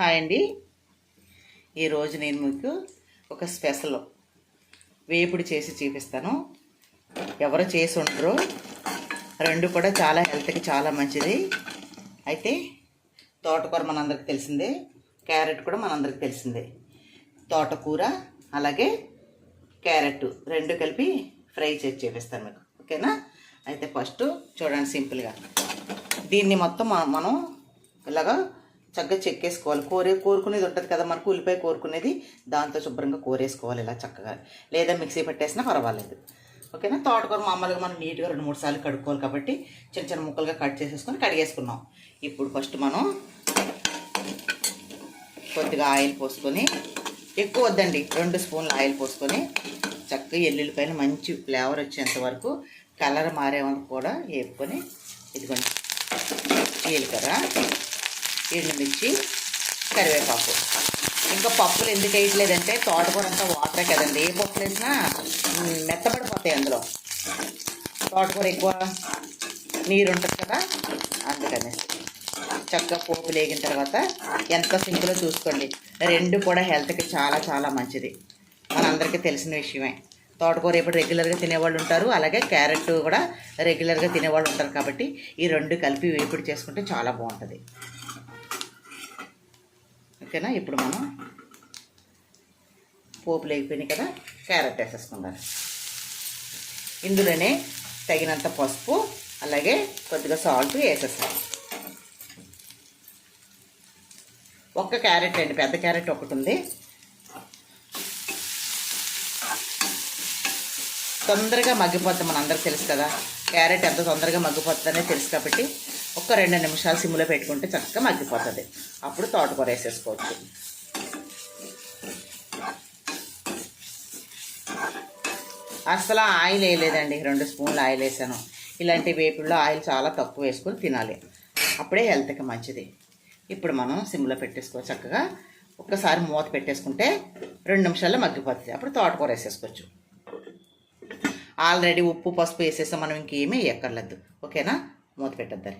Hi అండి. ఈరోజు నేను మీకు ఒక స్పెషల్ వేపుడు చేసి చూపిస్తాను. ఎవరు చేసి ఉండరు. రెండు కూడా చాలా హెల్త్కి చాలా మంచిది. అయితే తోటకూర మనందరికి తెలిసిందే. క్యారెట్ కూడా మనందరికి తెలిసిందే. తోటకూర అలాగే క్యారెట్ రెండు కలిపి ఫ్రై చేసి చూపిస్తాను మీకు. ఓకేనా? అయితే ఫస్ట్ చూడండి సింపుల్గా. దీన్ని మొత్తం మనం ఇలాగా చక్కగా చెక్కేసుకోవాలి కోరే కోరుకునేది ఉంటుంది కదా మనకు ఉల్లిపాయ కోరుకునేది దాంతో శుభ్రంగా కోరేసుకోవాలి ఇలా చక్కగా. లేదా మిక్సీ పెట్టేసినా పర్వాలేదు. ఓకేనా? తోటకూర మామూలుగా మనం నీట్గా రెండు మూడు సార్లు కడుక్కోవాలి కాబట్టి చిన్న చిన్న ముక్కలుగా కట్ చేసేసుకొని కడిగేసుకున్నాం. ఇప్పుడు ఫస్ట్ మనం కొద్దిగా ఆయిల్ పోసుకొని ఎక్కువ వద్దండి రెండు స్పూన్లు ఆయిల్ పోసుకొని చక్కగా ఎల్లుల్లిపాయలు మంచి ఫ్లేవర్ వచ్చేంత వరకు కలర్ మారేంత కూడా వేపుకొని ఇదిగోండి జీలకర్ర. ఎండుమిర్చి కరివేపాకు. ఇంకా పప్పులు ఎందుకు వేయట్లేదంటే తోటకూర అంతా వాటరే కదండి. ఏ పప్పులు వేసినా మ్, మెత్తబడిపోతాయి అందులో. తోటకూర ఎక్కువ నీరు ఉంటుంది కదా అందుకనేసి చక్కగా పోపు లేగిన తర్వాత ఎంత సింపులో చూసుకోండి. రెండు కూడా హెల్త్కి చాలా చాలా మంచిది. మనందరికీ తెలిసిన విషయమే. తోటకూర ఇప్పుడు రెగ్యులర్గా తినేవాళ్ళు ఉంటారు. అలాగే క్యారెట్ కూడా రెగ్యులర్గా తినేవాళ్ళు ఉంటారు కాబట్టి ఈ రెండు కలిపి వేపుడు చేసుకుంటే చాలా బాగుంటుంది. ఓకేనా? ఇప్పుడు మనం పోపు లేకపోయినాయి కదా క్యారెట్ వేసేసుకుందాం. ఇందులోనే తగినంత పసుపు అలాగే కొద్దిగా సాల్ట్ వేసేస్తాం ఒక్క క్యారెట్ అండి పెద్ద క్యారెట్ ఒకటి ఉంది. తొందరగా మగ్గిపోతుంది మనందరికి తెలుసు కదా. క్యారెట్ ఎంత తొందరగా మగ్గిపోతుందనే తెలుసు కాబట్టి ఒక రెండు నిమిషాలు సిమ్లో పెట్టుకుంటే చక్కగా మగ్గిపోతుంది. అప్పుడు తోటకూర వేసేసుకోవచ్చు. అసలు ఆయిల్ వేయలేదండి. రెండు స్పూన్లు ఆయిల్ వేసాను. ఇలాంటి వేపుల్లో ఆయిల్ చాలా తక్కువ వేసుకొని తినాలి. అప్పుడే హెల్త్కి మంచిది. ఇప్పుడు మనం సిమ్లో పెట్టేసుకో చక్కగా ఒక్కసారి మూత పెట్టేసుకుంటే రెండు నిమిషాల్లో మగ్గిపోతుంది. అప్పుడు తోటకూర వేసేసుకోవచ్చు. ఆల్రెడీ ఉప్పు పసుపు వేసేసాం మనం ఇంకేమీ ఎక్కర్లేదు. ఓకేనా? మూత పెట్టద్దాలి